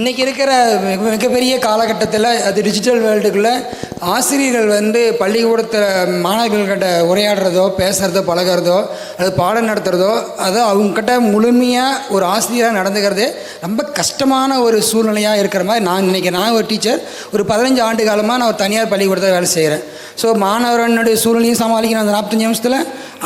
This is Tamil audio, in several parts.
இன்றைக்கி இருக்கிற மிக மிகப்பெரிய காலகட்டத்தில் அது டிஜிட்டல் வேர்ல்டுக்குள்ளே ஆசிரியர்கள் வந்து பள்ளிக்கூடத்தில் மாணவர்கள்கிட்ட உரையாடுறதோ பேசுகிறதோ பழகுறதோ அது பாடம் நடத்துகிறதோ அது அவங்கக்கிட்ட முழுமையாக ஒரு ஆசிரியராக நடந்துக்கிறது ரொம்ப கஷ்டமான ஒரு சூழ்நிலையாக இருக்கிற மாதிரி நான் நினைக்கிறேன் நான் ஒரு டீச்சர் ஒரு பதினஞ்சு ஆண்டு காலமாக நான் ஒரு தனியார் பள்ளிக்கூடத்தில் வேலை செய்கிறேன் ஸோ மாணவரனுடைய சூழ்நிலையும் சமாளிக்கணும் அந்த நாற்பத்தஞ்சு நிமிஷத்தில்.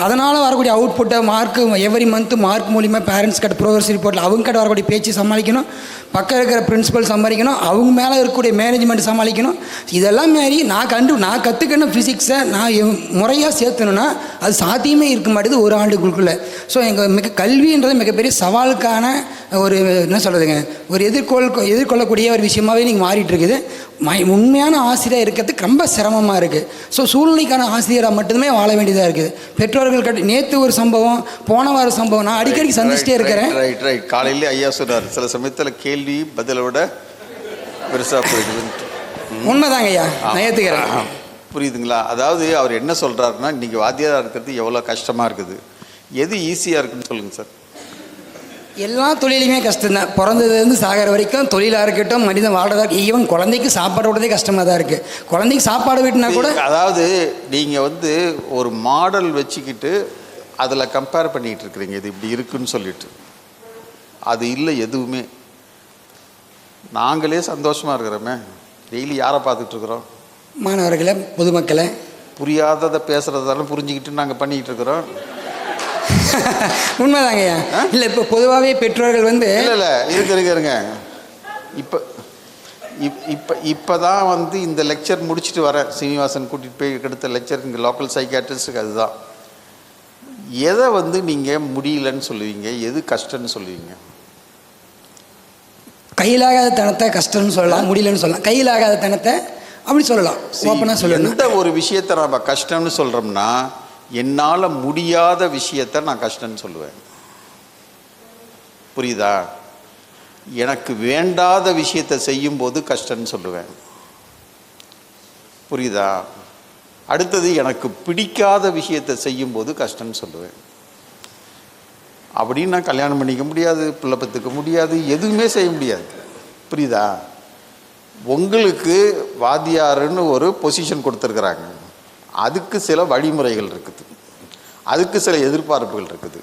அதனால் வரக்கூடிய அவுட்புட்டை மார்க்கு எவரி மந்த்து மார்க் மூலிமா பேரண்ட்ஸ் கிட்ட ப்ரோக்ரஸ் ரிப்போர்ட்டில் அவங்க கிட்ட வரக்கூடிய பேச்சு சமாளிக்கணும். பக்கம் இருக்கிற பிரின்சிபல் சமாளிக்கணும் அவங்க மேலே இருக்கக்கூடிய மேனேஜ்மெண்ட் சமாளிக்கணும். இதெல்லாம் மாரி நான் கண்டு நான் கற்றுக்கணும் ஃபிசிக்ஸை நான் முறையாக சேர்த்தணுன்னா அது சாத்தியமே இருக்க மாட்டேது ஒரு ஆண்டுக்குள்ளே ஸோ எங்கள் மிக கல்வின்றது மிகப்பெரிய சவாலுக்கான ஒரு என்ன சொல்கிறதுங்க ஒரு எதிர்கொள் எதிர்கொள்ளக்கூடிய ஒரு விஷயமாவே நீங்கள் மாறிட்டு இருக்குது உண்மையான ஆசிரியர் இருக்கிறதுக்கு ரொம்ப சிரமமாக இருக்குது ஸோ சூழ்நிலைக்கான ஆசிரியராக மட்டுமே வாழ வேண்டியதாக இருக்குது. பெற்றோர்கள் கட்டு நேற்று ஒரு சம்பவம் போன வார சம்பவம் நான் அடிக்கடி சந்திச்சிட்டே இருக்கிறேன். ரைட் ரைட் காலையிலே ஐயா சொன்னார் சில சமயத்தில் கேள்வி பதிலை விட பெருசாக போயிடுதுன்ட்டு உண்மைதாங்க ஐயா. நான் ஏற்றுக்கிறேன் புரியுதுங்களா? அதாவது அவர் என்ன சொல்கிறாருன்னா இன்றைக்கி வாத்தியாராக இருக்கிறது எவ்வளோ கஷ்டமாக இருக்குது. எது ஈஸியாக இருக்குன்னு சொல்லுங்கள் சார் எல்லா தொழிலுமே கஷ்டம்தான். பிறந்ததுலேருந்து சாகிற வரைக்கும் தொழிலாக இருக்கட்டும் மனிதன் வாழ்றதா ஈவன் குழந்தைக்கு சாப்பாடு விடுறதே கஷ்டமாக தான் இருக்குது குழந்தைக்கு சாப்பாடு விட்டுனா கூட அதாவது நீங்கள் வந்து ஒரு மாடல் வச்சுக்கிட்டு அதில் கம்பேர் பண்ணிகிட்டு இருக்கிறீங்க. இது இப்படி இருக்குன்னு சொல்லிட்டு. அது இல்லை எதுவுமே. நாங்களே சந்தோஷமாக இருக்கிறோமே. டெய்லி யாரை பார்த்துட்டு இருக்கிறோம்? மாணவர்களை பொதுமக்களை. புரியாததை பேசுகிறதால புரிஞ்சுக்கிட்டு நாங்கள் பண்ணிக்கிட்டு இருக்கிறோம். உண்மைதாங்க ஐயா. இல்லை இப்போ பொதுவாகவே பெற்றோர்கள் வந்து இல்லை இல்லை இருங்க இருங்க இருங்க. இப்போ இப் இப்போ இப்போ தான் வந்து இந்த லெக்சர் முடிச்சுட்டு வரேன். சீனிவாசன் கூட்டிகிட்டு போய் எடுத்த லெக்சர் இங்கே லோக்கல் சைக்காட்ரிஸ்ட்டுக்கு அதுதான். எதை வந்து நீங்கள் முடியலன்னு சொல்லுவீங்க? எது கஷ்டம்னு சொல்லுவீங்க? கையிலாகாத தனத்தை கஷ்டம்னு சொல்லலாம் முடியலன்னு சொல்லலாம். கையிலாகாத தனத்தை அப்படி சொல்லலாம். ஓப்பனாக சொல்லணும் எந்த ஒரு விஷயத்தை நம்ம கஷ்டம்னு சொல்கிறோம்னா என்னால் முடியாத விஷயத்தை நான் கஷ்டம்னு சொல்லுவேன். புரியுதா? எனக்கு வேண்டாத விஷயத்தை செய்யும்போது கஷ்டம்னு சொல்லுவேன். புரியுதா? அடுத்தது எனக்கு பிடிக்காத விஷயத்தை செய்யும்போது கஷ்டம்னு சொல்லுவேன். அப்படின்னு நான் கல்யாணம் பண்ணிக்க முடியாது பிள்ளை பெற்றுக்க முடியாது எதுவுமே செய்ய முடியாது. புரியுதா? உங்களுக்கு வாத்தியாருன்னு ஒரு பொசிஷன் கொடுத்துருக்குறாங்க. அதுக்கு சில வழிமுறைகள் இருக்குது. அதுக்கு சில எதிர்பார்ப்புகள் இருக்குது.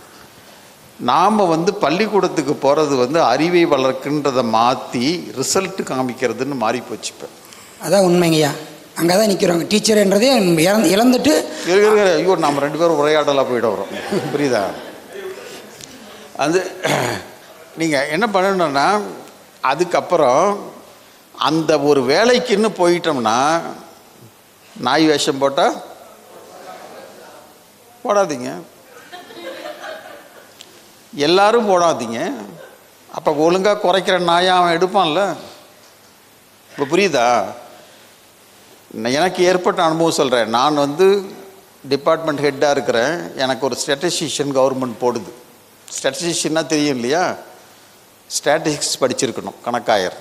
நாம் வந்து பள்ளிக்கூடத்துக்கு போகிறது வந்து அறிவை வளர்க்குன்றதை மாற்றி ரிசல்ட் காமிக்கிறதுன்னு மாறி போச்சு இப்போ. அதான் உண்மைங்கய்யா. அங்கே தான் நிற்கிறோங்க டீச்சர்ன்றதே இறந்து இழந்துட்டு ஐயோ நாம் ரெண்டு பேரும் உரையாடலாக போயிட வரோம் புரியுதா? அது நீங்கள் என்ன பண்ணணும்னா அதுக்கப்புறம் அந்த ஒரு வேலைக்குன்னு போயிட்டோம்னா நாய் வேஷம் போட்டால் போடாதீங்க. எல்லாரும் போடாதீங்க. அப்போ ஒழுங்காக குறைக்கிற நாயை அவன் எடுப்பான்ல. இப்போ புரியுதா? நான் எனக்கு ஏற்பட்ட அனுபவம் சொல்கிறேன் நான் வந்து டிபார்ட்மெண்ட் ஹெட்டாக இருக்கிறேன். எனக்கு ஒரு ஸ்டாட்டிஸ்டிஷியன் கவர்மெண்ட் போடுது. ஸ்டாட்டிஸ்டிஷியன்னா தெரியும் இல்லையா ஸ்டாட்டிஸ்டிக்ஸ் படிச்சிருக்கணும் கணக்காயர்.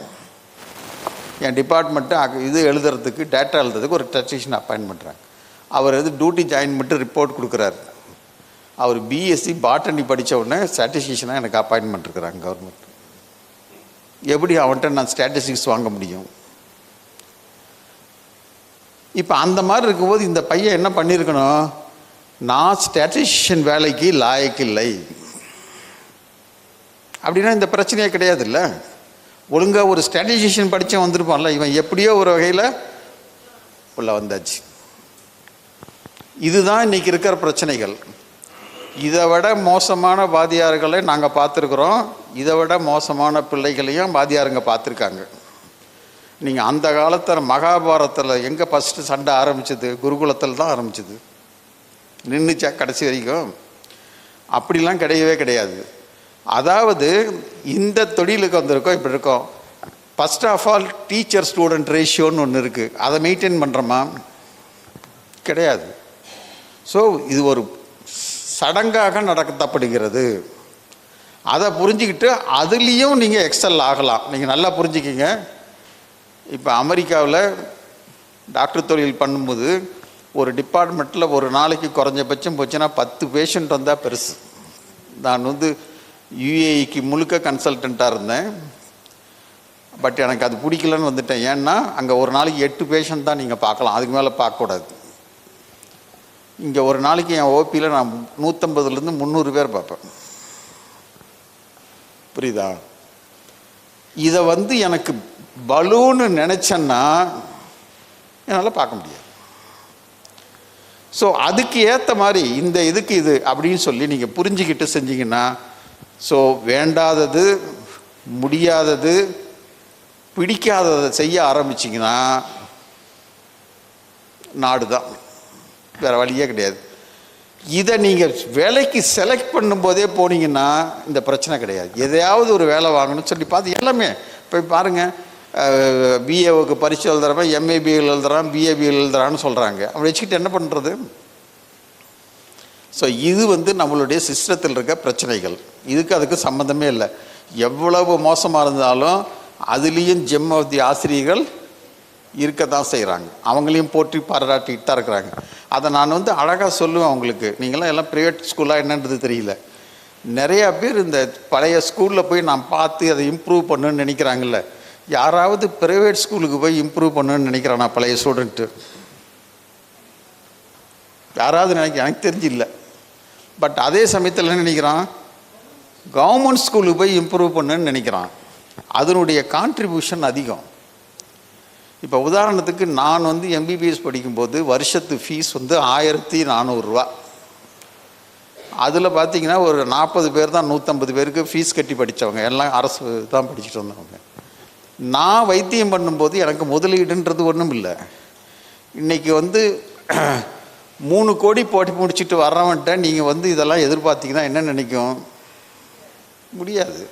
என் டிபார்ட்மெண்ட்டு இது எழுதுறதுக்கு டேட்டா எழுதுறதுக்கு ஒரு ஸ்டாட்டிஸ்டிஷியன் அப்பாயின் பண்ணுறாங்க அவர் வந்து டியூட்டி ஜாயின் பண்ணிட்டு ரிப்போர்ட் கொடுக்குறாரு. அவர் பிஎஸ்சி பாட்டனி படித்த உடனே ஸ்டாட்டிஸ்டிஷியனாக எனக்கு அப்பாயின்மெண்ட் இருக்கிறாங்க கவர்மெண்ட் எப்படி அவன்கிட்ட நான் ஸ்டாட்டிஸ்டிக்ஸ் வாங்க முடியும்? இப்போ அந்த மாதிரி இருக்கும்போது இந்த பையன் என்ன பண்ணியிருக்கணும் நான் ஸ்டாட்டிஸ்டிஷியன் வேலைக்கு லாயக்கில்லை அப்படின்னா இந்த பிரச்சனையே கிடையாதுல்ல. ஒழுங்காக ஒரு ஸ்ட்ராட்டஜிஷன் படித்தவன் வந்திருப்பான்ல இவன் எப்படியோ ஒரு வகையில் உள்ள வந்தாச்சு. இதுதான் இன்னைக்கு இருக்கிற பிரச்சனைகள். இதை விட மோசமான வாதியார்களை நாங்கள் பார்த்துருக்குறோம். இதை விட மோசமான பிள்ளைகளையும் வாதியாருங்க பார்த்துருக்காங்க. நீங்கள் அந்த காலத்தில் மகாபாரத்தில் எங்கே ஃபஸ்ட்டு சண்டை ஆரம்பிச்சது? குருகுலத்தில் தான் ஆரம்பிச்சது. நின்றுச்சா கடைசி வரைக்கும்? அப்படிலாம் கிடையவே கிடையாது. அதாவது இந்த தொழிலுக்கு வந்திருக்கோம் இப்படி இருக்கோம். First of all teacher student ரேஷியோன்னு ஒன்று இருக்குது அதை மெயின்டைன் பண்ணுறோமா கிடையாது. ஸோ இது ஒரு சடங்காக நடத்தப்படுகிறது அதை புரிஞ்சுக்கிட்டு அதுலேயும் நீங்கள் எக்ஸல் ஆகலாம். நீங்கள் நல்லா புரிஞ்சுக்கிங்க. இப்போ அமெரிக்காவில் டாக்டர் தொழில் பண்ணும்போது ஒரு டிபார்ட்மெண்ட்டில் ஒரு நாளைக்கு குறைஞ்சபட்சம் போச்சுன்னா பத்து பேஷண்ட் வந்தால் பெருசு. நான் வந்து யுஏஇக்கு முழுக்க கன்சல்டண்ட்டாக இருந்தேன். பட் எனக்கு அது பிடிக்கலன்னு வந்துட்டேன். ஏன்னா அங்கே ஒரு நாளைக்கு எட்டு பேஷண்ட் தான் நீங்கள் பார்க்கலாம். அதுக்கு மேலே பார்க்கக்கூடாது. இங்கே ஒரு நாளைக்கு என் ஓபியில் நான் நூற்றம்பதுலேருந்து முந்நூறு பேர் பார்ப்பேன். புரியுதா? இதை வந்து எனக்கு பலூன்னு நினச்சேன்னா என்னால் பார்க்க முடியாது. ஸோ அதுக்கு ஏற்ற மாதிரி இந்த இதுக்கு இது அப்படின்னு சொல்லி நீங்கள் புரிஞ்சுக்கிட்டு செஞ்சீங்கன்னா ஸோ வேண்டாதது முடியாதது பிடிக்காததை செய்ய ஆரம்பிச்சிங்கன்னா நாடு தான் வேறு வழியே கிடையாது. இதை நீங்கள் வேலைக்கு செலக்ட் பண்ணும்போதே போனீங்கன்னா இந்த பிரச்சனை கிடையாது. எதையாவது ஒரு வேலை வாங்கணும்னு சொல்லி பார்த்து எல்லாமே போய் பாருங்கள் பிஏவுக்கு பரிசு எழுதுறப்ப எம்ஏபிஎல் எழுதுறான் பிஏபிஎல் எழுதுறான்னு சொல்கிறாங்க அப்படி வச்சுக்கிட்டு என்ன பண்ணுறது ஸோ இது வந்து நம்மளுடைய சிஸ்டத்தில் இருக்க பிரச்சனைகள். இதுக்கு அதுக்கு சம்மந்தமே இல்லை. எவ்வளவு மோசமாக இருந்தாலும் அதுலேயும் ஜெம் ஆஃப் தி ஆசிரியர்கள் இருக்க தான் செய்கிறாங்க அவங்களையும் போற்றி பாராட்டிட்டு தான் இருக்கிறாங்க. அதை நான் வந்து அழகாக சொல்லுவேன் அவங்களுக்கு நீங்களாம் எல்லாம் ப்ரைவேட் ஸ்கூலாக என்னன்றது தெரியல. நிறையா பேர் இந்த பழைய ஸ்கூலில் போய் நான் பார்த்து அதை இம்ப்ரூவ் பண்ணுன்னு நினைக்கிறாங்கல்ல. யாராவது ப்ரைவேட் ஸ்கூலுக்கு போய் இம்ப்ரூவ் பண்ணுன்னு நினைக்கிறானா பழைய ஸ்டூடெண்ட்டு யாராவது நினைக்க எனக்கு தெரிஞ்சு இல்லை பட் அதே சமயத்தில் என்ன நினைக்கிறான்? கவர்மெண்ட் ஸ்கூலுக்கு போய் இம்ப்ரூவ் பண்ணுன்னு நினைக்கிறான். அதனுடைய கான்ட்ரிபியூஷன் அதிகம். இப்போ உதாரணத்துக்கு நான் வந்து எம்பிபிஎஸ் படிக்கும்போது வருஷத்து ஃபீஸ் வந்து ஆயிரத்தி நானூறுரூவா அதில் பார்த்தீங்கன்னா ஒரு நாற்பது பேர் தான் நூற்றம்பது பேருக்கு ஃபீஸ் கட்டி படித்தவங்க எல்லாம் அரசு தான் படிச்சுட்டு வந்தவங்க நான் வைத்தியம் பண்ணும்போது எனக்கு முதலீடுன்றது ஒன்றும் இல்லை. இன்றைக்கி வந்து மூணு கோடி போட்டி முடிச்சுட்டு வர்றவன்ட்ட நீங்கள் வந்து இதெல்லாம் எதிர்பார்த்தீங்கன்னா என்ன நினைக்கும்? முடியாது.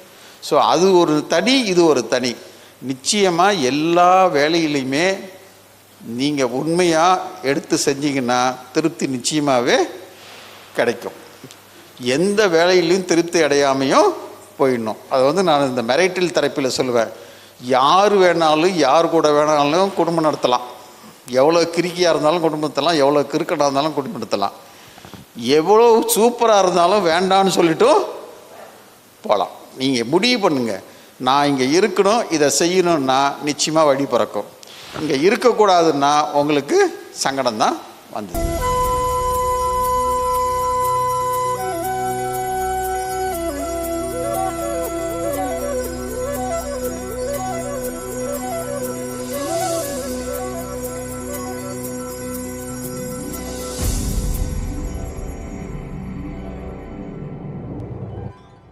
ஸோ அது ஒரு தனி இது ஒரு தனி. நிச்சயமாக எல்லா வேலையிலையுமே நீங்கள் உண்மையாக எடுத்து செஞ்சீங்கன்னா திருப்தி நிச்சயமாகவே கிடைக்கும். எந்த வேலையிலையும் திருப்தி அடையாமையும் போயிடணும். அது வந்து நான் இந்த மெரைட்டில் தரப்பில் சொல்லுவேன். யார் வேணாலும் யார் கூட வேணாலும் குடும்பம் நடத்தலாம். எவ்வளோ கிறுக்கியாக இருந்தாலும் குடும்பத்தெல்லாம் எவ்வளோ கிறுக்கடாக இருந்தாலும் குடும்பத்தலாம் எவ்வளோ சூப்பராக இருந்தாலும் வேண்டான்னு சொல்லிட்டும் போகலாம் நீங்கள் முடிவு பண்ணுங்கள் நான் இங்கே இருக்கணும் இதை செய்யணும்னா நிச்சயமாக வழி பிறக்கும். இங்கே இருக்கக்கூடாதுன்னா உங்களுக்கு சங்கடம் தான் வந்தது.